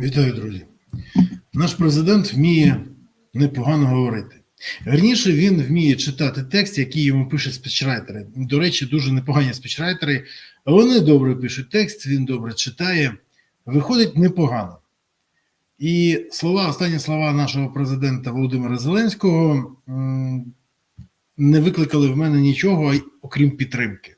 Вітаю, друзі. Наш президент вміє непогано говорити. Верніше, він вміє читати текст, який йому пишуть спічрайтери. До речі, дуже непогані спічрайтери. Вони добре пишуть текст, він добре читає. Виходить непогано. І слова, останні слова нашого президента Володимира Зеленського не викликали в мене нічого, окрім підтримки.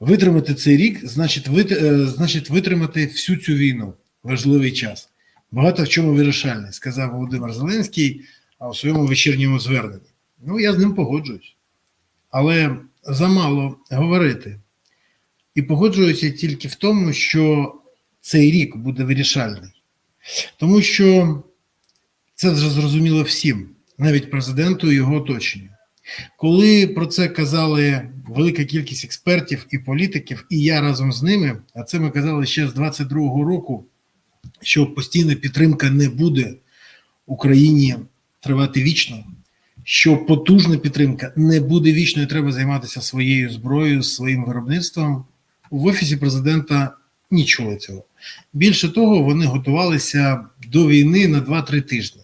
Витримати цей рік значить, е, значить витримати всю цю війну важливий час. Багато в чому вирішальний, сказав Володимир Зеленський у своєму вечірньому зверненні. Ну, я з ним погоджуюсь. Але замало говорити. І погоджуюся тільки в тому, що цей рік буде вирішальний. Тому що це вже зрозуміло всім, навіть президенту і його оточенню. Коли про це казали велика кількість експертів і політиків, і я разом з ними, а це ми казали ще з 22-го року, що постійна підтримка не буде Україні тривати вічно, що потужна підтримка не буде вічно, і треба займатися своєю зброєю, своїм виробництвом. В офісі президента чули цього. Більше того, вони готувалися до війни на 2-3 тижні.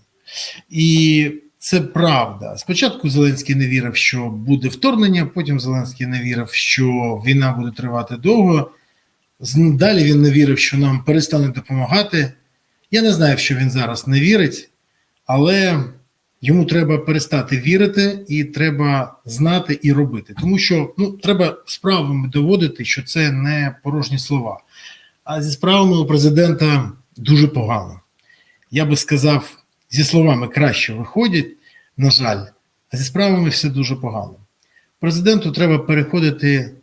І це правда. Спочатку Зеленський не вірив, що буде вторгнення, потім Зеленський не вірив, що війна буде тривати довго. Далі він не вірив, що нам перестануть допомагати. Я не знаю, що він зараз не вірить, але йому треба перестати вірити і треба знати і робити. Тому що ну, треба справами доводити, що це не порожні слова. А зі справами у президента дуже погано. Я би сказав, зі словами краще виходять, на жаль, а зі справами все дуже погано. Президенту треба переходити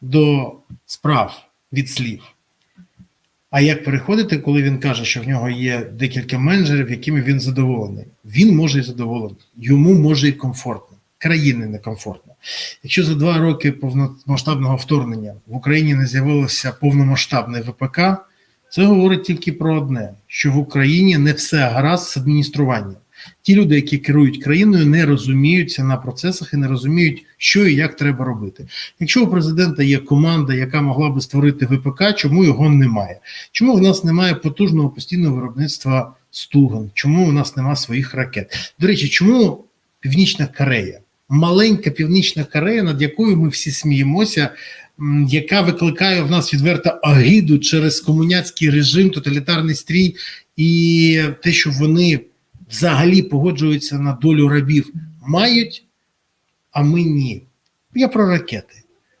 до справ від слів. А як переходити, коли він каже, що в нього є декілька менеджерів, якими він задоволений? Він може і задоволений, йому може і комфортно, країни некомфортно. Якщо за два роки повномасштабного вторгнення в Україні не з'явилося повномасштабне ВПК, це говорить тільки про одне: що в Україні не все гаразд з адмініструванням. Ті люди, які керують країною, не розуміються на процесах і не розуміють, що і як треба робити. Якщо у президента є команда, яка могла би створити ВПК, чому його немає? Чому в нас немає потужного постійного виробництва стуган? Чому у нас немає своїх ракет? До речі, чому Північна Корея? Маленька Північна Корея, над якою ми всі сміємося, яка викликає в нас відверто агіду через комуняцький режим, тоталітарний стрій, і те, що вони взагалі погоджуються на долю рабів, мають, а ми ні. Я про ракети.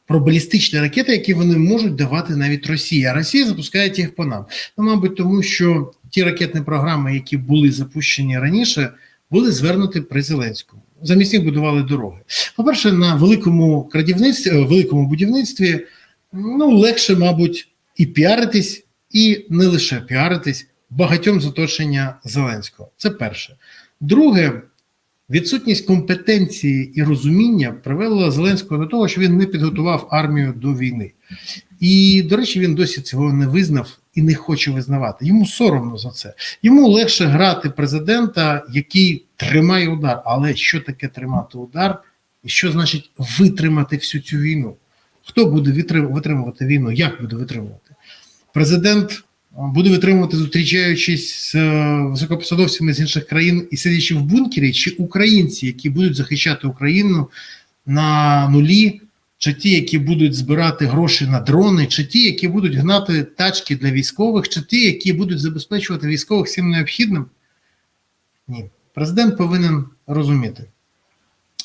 Про балістичні ракети, які вони можуть давати навіть Росії, а Росія запускає їх по нам. Ну, мабуть, тому що ті ракетні програми, які були запущені раніше, були звернуті при Зеленському. Замість них будували дороги. По-перше, на великому крадівництві, е, великому будівництві ну, легше, мабуть, і піаритись, і не лише піаритись багатьом з оточення Зеленського. Це перше. Друге, відсутність компетенції і розуміння привела Зеленського до того, що він не підготував армію до війни. І, до речі, він досі цього не визнав і не хоче визнавати. Йому соромно за це. Йому легше грати президента, який тримає удар. Але що таке тримати удар? І що значить витримати всю цю війну? Хто буде витримувати війну? Як буде витримувати? Президент буде витримувати, зустрічаючись з е, високопосадовцями з інших країн і сидячи в бункері, чи українці, які будуть захищати Україну на нулі, чи ті, які будуть збирати гроші на дрони, чи ті, які будуть гнати тачки для військових, чи ті, які будуть забезпечувати військових всім необхідним? Ні. Президент повинен розуміти.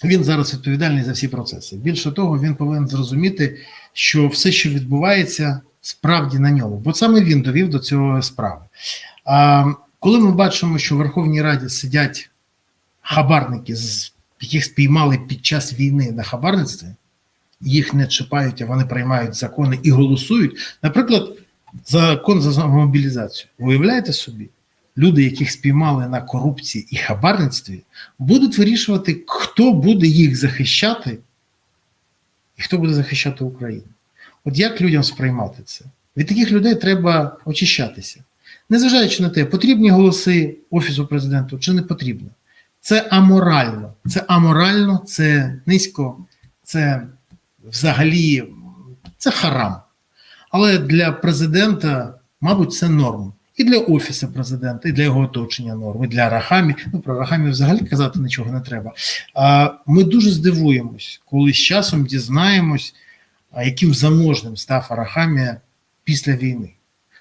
Він зараз відповідальний за всі процеси. Більше того, він повинен зрозуміти, що все, що відбувається, справді на ньому, бо саме він довів до цього справи. А коли ми бачимо, що в Верховній Раді сидять хабарники, яких спіймали під час війни на хабарництві, їх не чіпають, а вони приймають закони і голосують. Наприклад, закон за мобілізацію. Уявляєте собі, люди, яких спіймали на корупції і хабарництві, будуть вирішувати, хто буде їх захищати і хто буде захищати Україну. От як людям сприймати це? Від таких людей треба очищатися. Незважаючи на те, потрібні голоси Офісу президенту чи не потрібно. Це аморально. Це аморально, це низько, це взагалі це харам. Але для президента, мабуть, це норм. і для офісу президента, і для його оточення норм, і для Арахамі. Ну про Арахамі взагалі казати нічого не треба. А ми дуже здивуємось, коли з часом дізнаємось, яким заможним став Арахамія після війни.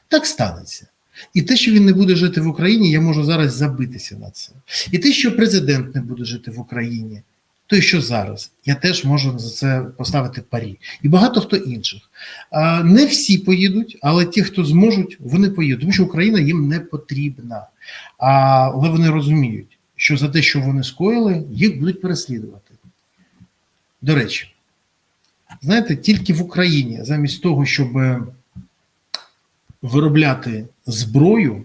Так станеться. І те, що він не буде жити в Україні, я можу зараз забитися на це. І те, що президент не буде жити в Україні, то і що зараз, я теж можу за це поставити парі. І багато хто інших. Не всі поїдуть, але ті, хто зможуть, вони поїдуть, тому що Україна їм не потрібна. Але вони розуміють, що за те, що вони скоїли, їх будуть переслідувати. До речі, знаєте, тільки в Україні, замість того, щоб виробляти зброю,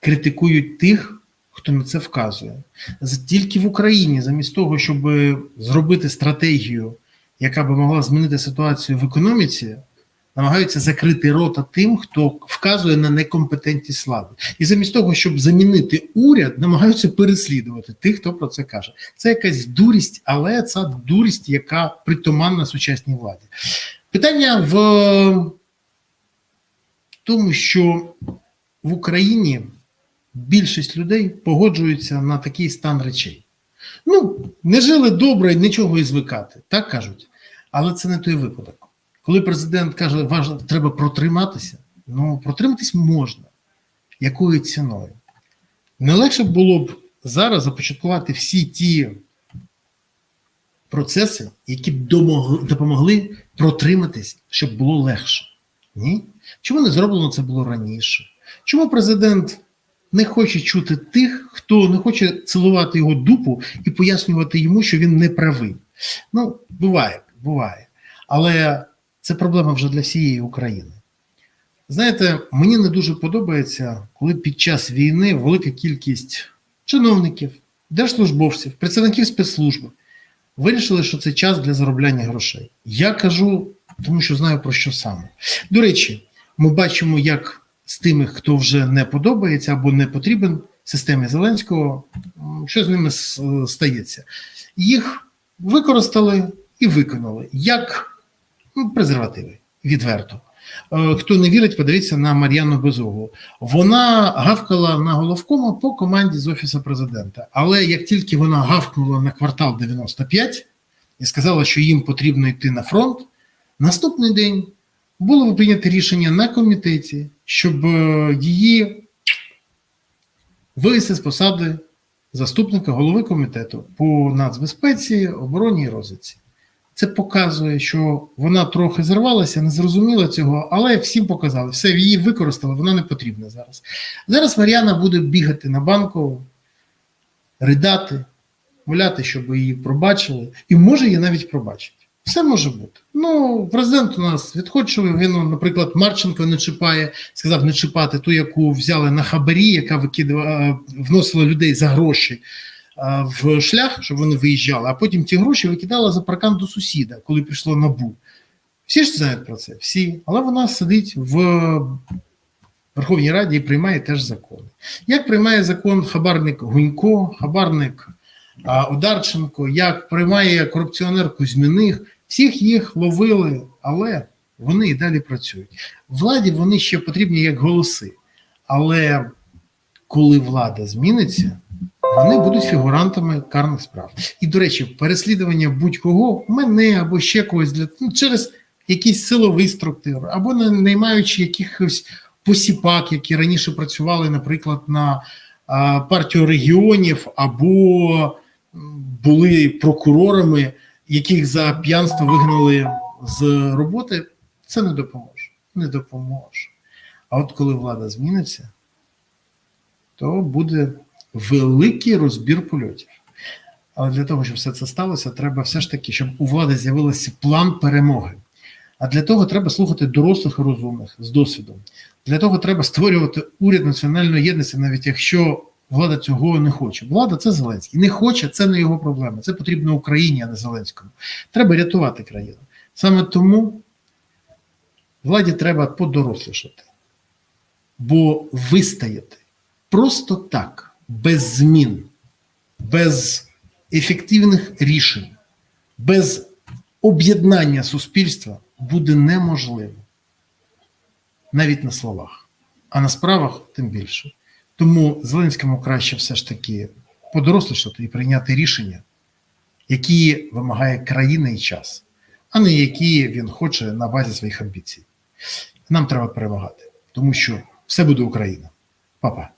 критикують тих, хто на це вказує. Тільки в Україні, замість того, щоб зробити стратегію, яка би могла змінити ситуацію в економіці, намагаються закрити рота тим, хто вказує на некомпетентність влади. І замість того, щоб замінити уряд, намагаються переслідувати тих, хто про це каже. Це якась дурість, але це дурість, яка притаманна сучасній владі. Питання в тому, що в Україні більшість людей погоджуються на такий стан речей. Ну, не жили добре, нічого і звикати, так кажуть. Але це не той випадок. Коли президент каже, важливо, треба протриматися, ну протриматись можна. Якою ціною? Не легше було б зараз започаткувати всі ті процеси, які б допомогли протриматись, щоб було легше. Ні? Чому не зроблено це було раніше? Чому президент не хоче чути тих, хто не хоче цілувати його дупу і пояснювати йому, що він не правий? Ну, буває, буває. Але це проблема вже для всієї України. Знаєте, мені не дуже подобається, коли під час війни велика кількість чиновників, держслужбовців, працівників спецслужби вирішили, що це час для заробляння грошей. Я кажу, тому що знаю про що саме. До речі, ми бачимо, як з тими, хто вже не подобається або не потрібен системі Зеленського, що з ними стається. Їх використали і виконали як ну, презервативи відверто. Хто не вірить, подивіться на Мар'яну Безуглу. Вона гавкала на головкому по команді з Офісу президента. Але як тільки вона гавкнула на квартал 95 і сказала, що їм потрібно йти на фронт, наступний день було прийнято рішення на комітеті, щоб її вивести з посади заступника голови комітету по нацбезпеці, обороні і розвідці. Це показує, що вона трохи зірвалася, не зрозуміла цього, але всім показали. Все її використали, вона не потрібна зараз. Зараз Мар'яна буде бігати на банку, ридати, моляти, щоб її пробачили, і може її навіть пробачить. Все може бути. Ну, президент у нас відходчивий, він, наприклад, Марченко не чіпає, сказав не чіпати ту, яку взяли на хабарі, яка викидала, вносила людей за гроші в шлях, щоб вони виїжджали, а потім ті гроші викидала за паркан до сусіда, коли прийшло набу. Всі ж знають про це, всі, але вона сидить в Верховній Раді і приймає теж закони. Як приймає закон хабарник Гунько, хабарник Одарченко, як приймає корупціонер Кузьміних, всіх їх ловили, але вони і далі працюють. Владі вони ще потрібні як голоси. Але коли влада зміниться, вони будуть фігурантами карних справ. І, до речі, переслідування будь-кого, мене або ще когось для ну, через якийсь силовий структур, або наймаючи якихось посіпак, які раніше працювали, наприклад, на а, партію регіонів, або були прокурорами, яких за п'янство вигнали з роботи, це не допоможе. Не допоможе. А от коли влада зміниться, то буде великий розбір польотів. Але для того, щоб все це сталося, треба все ж таки, щоб у влади з'явився план перемоги. А для того треба слухати дорослих і розумних з досвідом. Для того треба створювати уряд національної єдності, навіть якщо влада цього не хоче. Влада це Зеленський. Не хоче, це не його проблема. Це потрібно Україні, а не Зеленському. Треба рятувати країну. Саме тому владі треба подорослішати, бо вистояти просто так без змін, без ефективних рішень, без об'єднання суспільства буде неможливо навіть на словах. а на справах тим більше. Тому Зеленському краще все ж таки подорослішати і прийняти рішення, які вимагає країна і час, а не які він хоче на базі своїх амбіцій. Нам треба перемагати, тому що все буде Україна. Папа.